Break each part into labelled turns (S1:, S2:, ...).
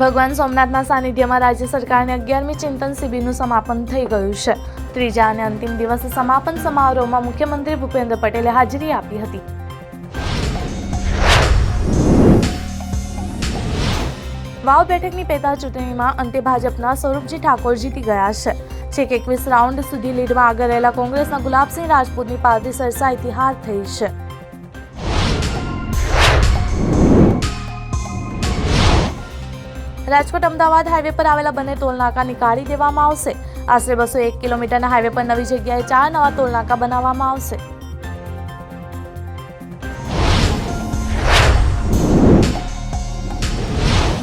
S1: ભગવાન સોમનાથના સાનિધ્યમાં રાજ્ય સરકારની અગિયારમી ચિંતન શિબિરનું સમાપન થઈ ગયું છે. ત્રીજા અને અંતિમ દિવસે સમાપન સમારોહમાં મુખ્યમંત્રી ભૂપેન્દ્ર પટેલે હાજરી આપી હતી. વાવ બેઠકની પેટા ચૂંટણીમાં અંતે ભાજપના સ્વરૂપજી ઠાકોર જીતી ગયા છે. છેક એકવીસ રાઉન્ડ સુધી લીડમાં આગળ રહેલા કોંગ્રેસના ગુલાબસિંહ રાજપૂતની પાર્ટી સરસાઈથી હાર થઈ છે. રાજકોટ અમદાવાદ હાઈવે પર આવેલા બંને ટોલનાકા નીકાળી દેવામાં આવશે. આશરે બસો એક કિલોમીટરના હાઈવે પર નવી જગ્યાએ ચાર નવા ટોલનાકા બનાવવામાં આવશે.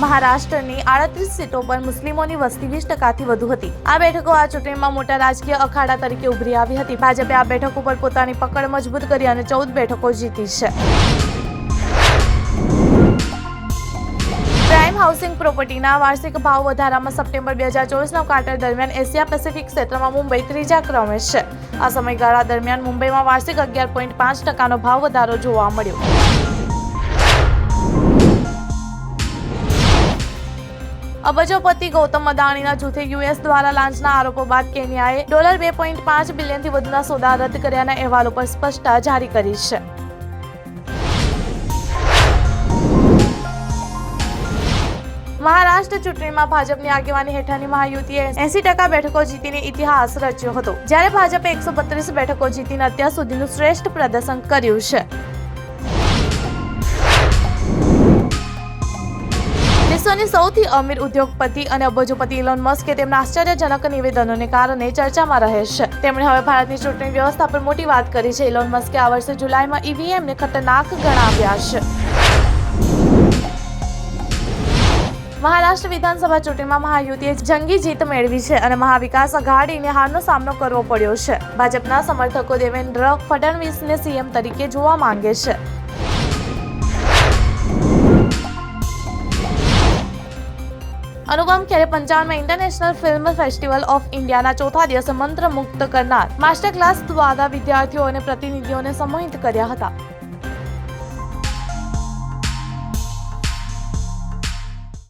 S1: મહારાષ્ટ્રની આડત્રીસ સીટો પર મુસ્લિમોની વસ્તી વીસ ટકાથી વધુ હતી. આ બેઠકો આ ચૂંટણીમાં મોટા રાજકીય અખાડા તરીકે ઉભરી આવી હતી. ભાજપે આ બેઠકો પર પોતાની પકડ મજબૂત કરી અને ચૌદ બેઠકો જીતી છે. હાઉસિંગ પ્રોપર્ટીના વાર્ષિક ભાવ વધારામાં સપ્ટેમ્બર બે હજાર ચોવીસના ક્વાર્ટર દરમિયાન એશિયા પેસિફિક ક્ષેત્રમાં મુંબઈ ત્રીજા ક્રમે છે. આ સમયગાળા દરમિયાન મુંબઈમાં વાર્ષિક અગિયાર પોઈન્ટ પાંચ ટકાનો ભાવ વધારો જોવા મળ્યો. અબજોપતિ ગૌતમ અદાણીના જૂથે યુએસ દ્વારા લાંચના આરોપો બાદ કેન્યાએ ડોલર બે પોઈન્ટ પાંચ બિલિયનથી વધુના સોદા રદ કર્યાના અહેવાલો પર સ્પષ્ટતા જારી કરી છે. મહારાષ્ટ્ર ચૂંટણીમાં ભાજપની આગેવાની હેઠળની મહાયુતિએ એસી ટકા બેઠકો જીતીને ઇતિહાસ રચ્યો હતો. જ્યારે ભાજપે એકસો બત્રીસ બેઠકો જીતીને અત્યાર સુધીનું શ્રેષ્ઠ પ્રદર્શન કર્યું છે. વિશ્વની સૌથી અમીર ઉદ્યોગપતિ અને અબજોપતિ ઇલોન મસ્કે તેમના આશ્ચર્યજનક નિવેદનોને કારણે ચર્ચામાં રહે છે. તેમણે હવે ભારતની ચૂંટણી વ્યવસ્થા પર મોટી વાત કરી છે. ઇલોન મસ્કે આ વર્ષે જુલાઈમાં ઈવીએમને ખતરનાક ગણાવ્યા છે. મહારાષ્ટ્ર વિધાનસભા ચૂંટણીમાં મહાયુતિએ જંગી જીત મેળવી છે અને મહાવિકાસ અઘાડીને હારનો સામનો કરવો પડ્યો છે. ભાજપના સમર્થકો દેવેન્દ્ર ફડણવીસને સીએમ તરીકે જોવા માંગે છે. અનુપમ ખેરે પંચાવનમાં ઇન્ટરનેશનલ ફિલ્મ ફેસ્ટિવલ ઓફ ઇન્ડિયાના ચોથા દિવસે મંત્રમુક્ત કરનાર માસ્ટર ક્લાસ દ્વારા વિદ્યાર્થીઓ અને પ્રતિનિધિઓને સંમોહિત કર્યા હતા.